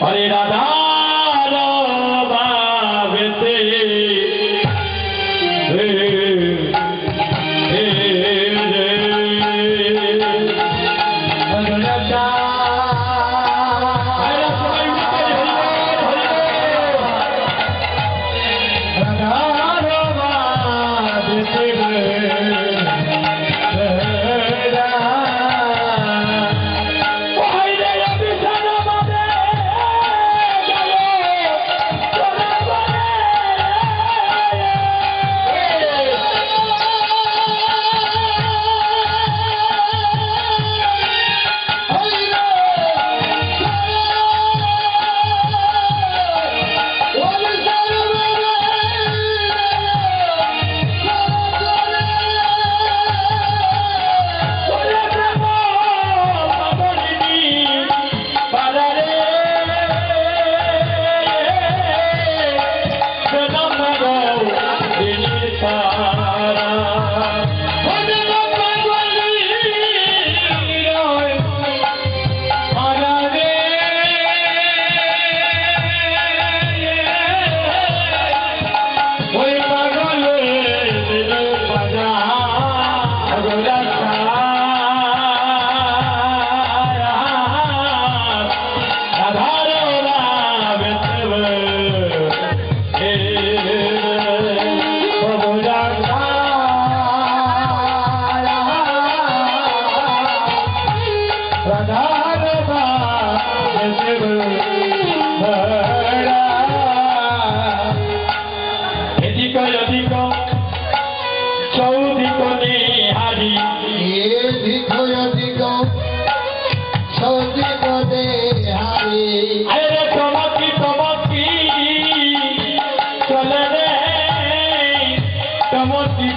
হরে রাধা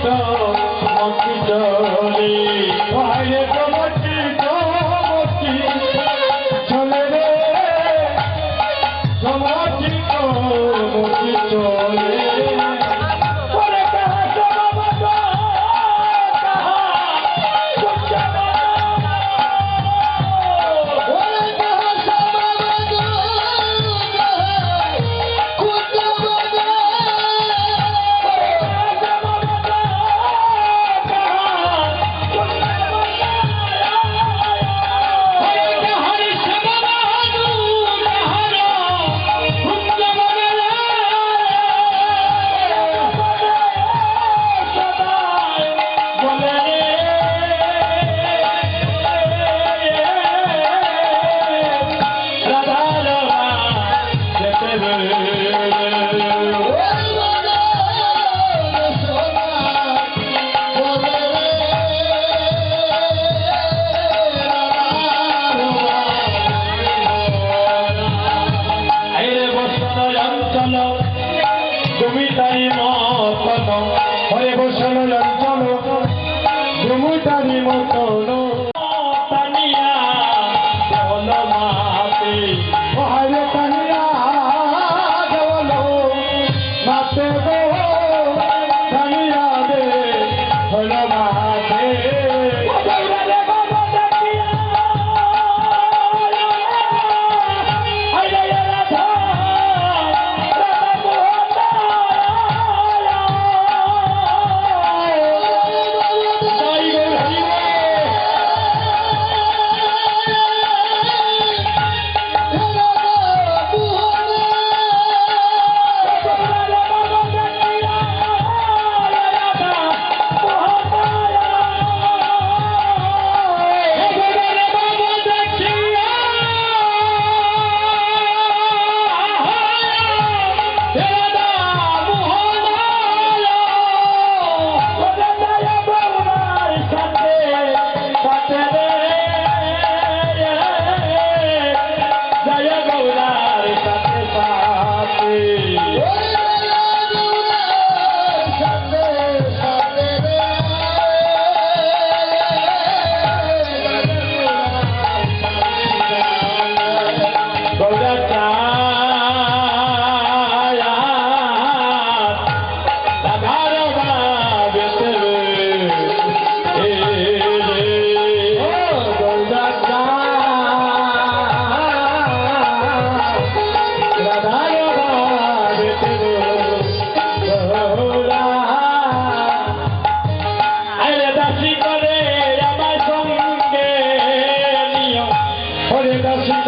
চমকি চমকি চলে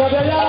de la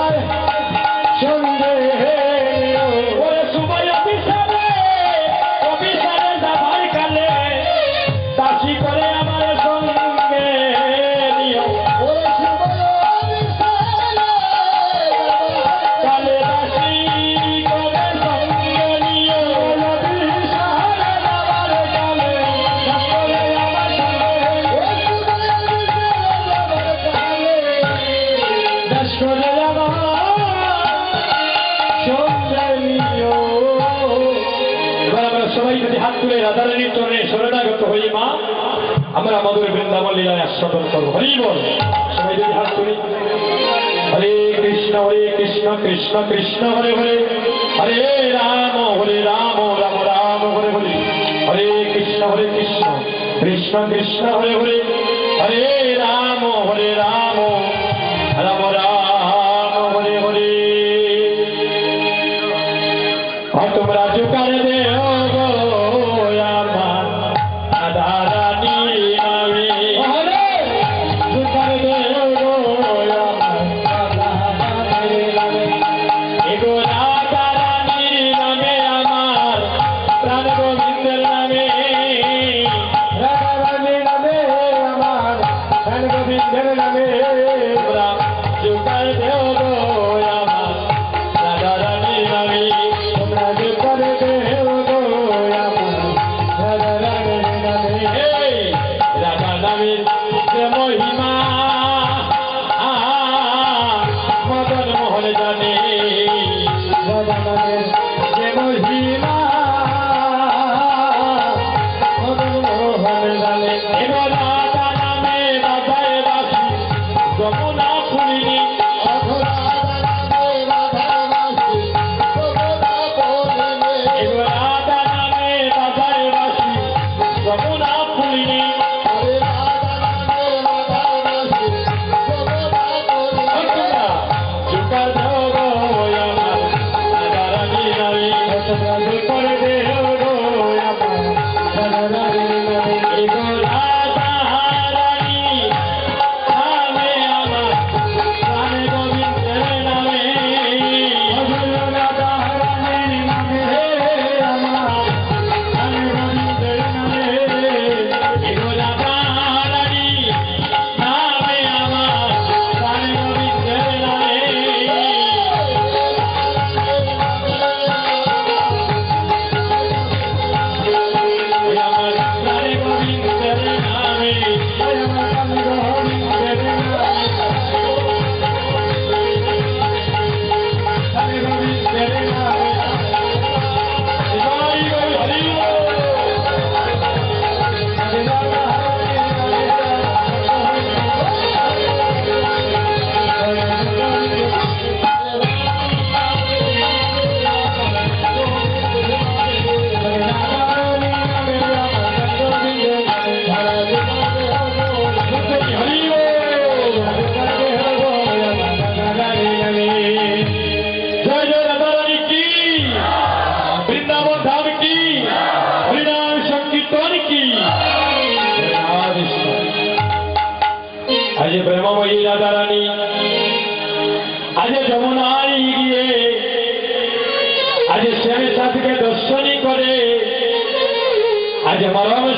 আমরা মধুর বৃন্দাবন লীলায় আস্বাদন করব। হরি বল। হরে কৃষ্ণ হরে কৃষ্ণ কৃষ্ণ কৃষ্ণ, হরে হরে। হরে রাম হরে রাম রাম রাম, হরে হরে। হরে কৃষ্ণ হরে কৃষ্ণ কৃষ্ণ কৃষ্ণ, হরে হরে। হরে রাম হরে রাম রাম রাম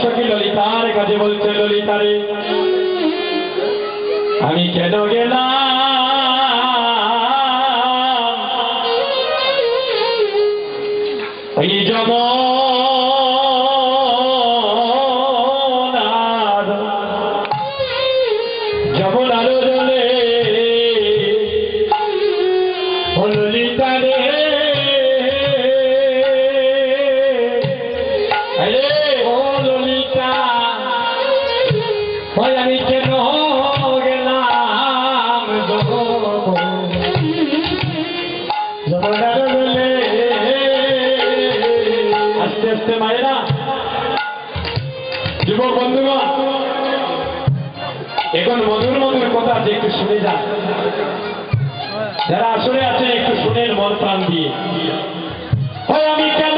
সখী ললিতার কাছে বলছে ললিতারে আমি কেন গেলাম? এখন মধুর মধুর কথা আছে, একটু শুনে যান। যারা আসলে আছে, একটু শুনে মন প্রাণ দিয়ে। আমি কেন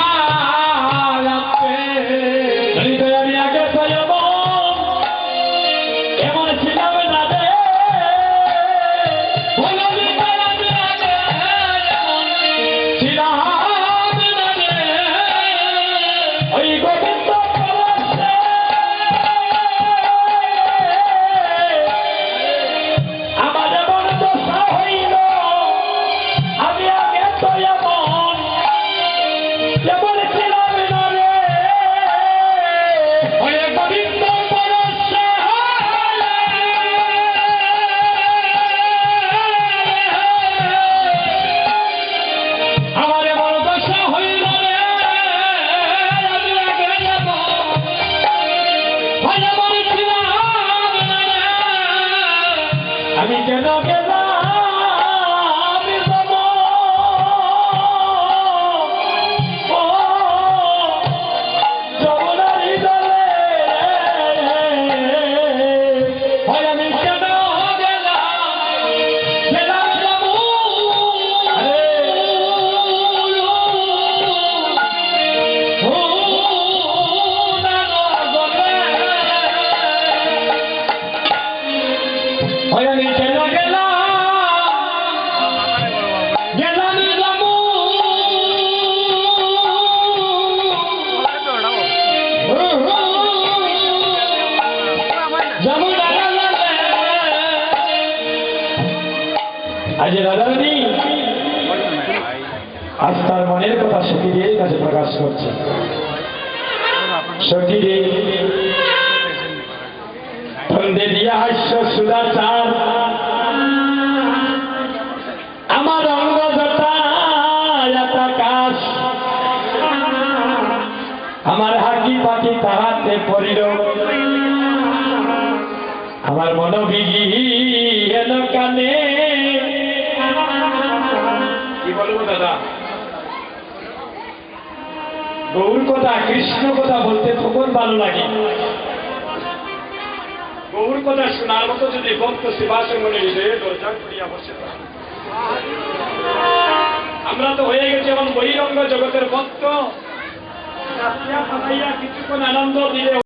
রাধারানী আজ তার মনের কথা কাছে প্রকাশ করছে। আমার আমার হাকি পাখি তাহাতে পড়িল। আমার মনোবিগি এলো কানে। গৌর কথা, কৃষ্ণ কথা বলতে তখন ভালো লাগে। গৌর কথা শোনার মতো যদি ভক্ত শিবাসে মনে হৃদয়ে দরজা আমরা তো হয়ে গেছি এমন বহিরঙ্গ জগতের ভক্ত। কিছুক্ষণ আনন্দ দিলে